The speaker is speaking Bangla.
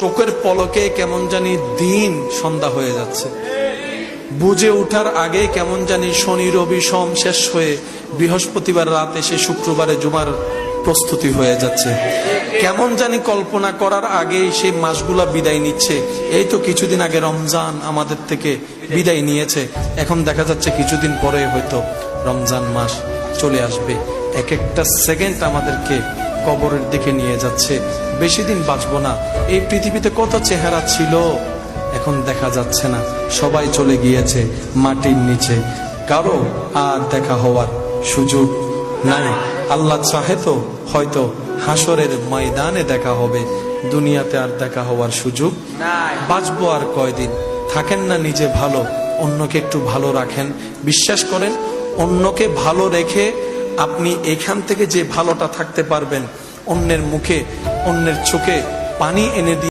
চোখের পলকে কেমন জানি দিন সন্ধ্যা হয়ে যাচ্ছে। বুঝে ওঠার আগে কেমন জানি শনি রবি সম শেষ হয়ে বৃহস্পতিবার রাত এসে শুক্রবারে জুমার প্রস্তুতি হয়ে যাচ্ছে। কেমন জানি কল্পনা করার আগেই সেই মাসগুলা বিদায় নিচ্ছে। এই তো কিছুদিন আগে রমজান আমাদের থেকে বিদায় নিয়েছে। এখন দেখা যাচ্ছে কিছুদিন পরে হয়তো রমজান মাস চলে আসবে। এক একটা সেকেন্ড আমাদেরকে কবরের দিকে নিয়ে যাচ্ছে। বেশি দিন বাঁচবো না। এই পৃথিবীতে কত চেহারা ছিল এখন দেখা যাচ্ছে না। সবাই চলে গিয়েছে মাটির নিচে। কারও আর দেখা হওয়ার সুযোগ নাই। আল্লাহ চাহে তো হয়তো হাসরের ময়দানে দেখা হবে। দুনিয়াতে আর দেখা হওয়ার সুযোগ বাঁচবো আর কয়দিন? থাকেন না নিজে ভালো অন্যকে একটু ভালো রাখেন। বিশ্বাস করেন অন্যকে ভালো রেখে আপনি এখান থেকে যে ভালোটা থাকতে পারবেন অন্যের মুখে অন্যের চোখে পানি এনে দিয়ে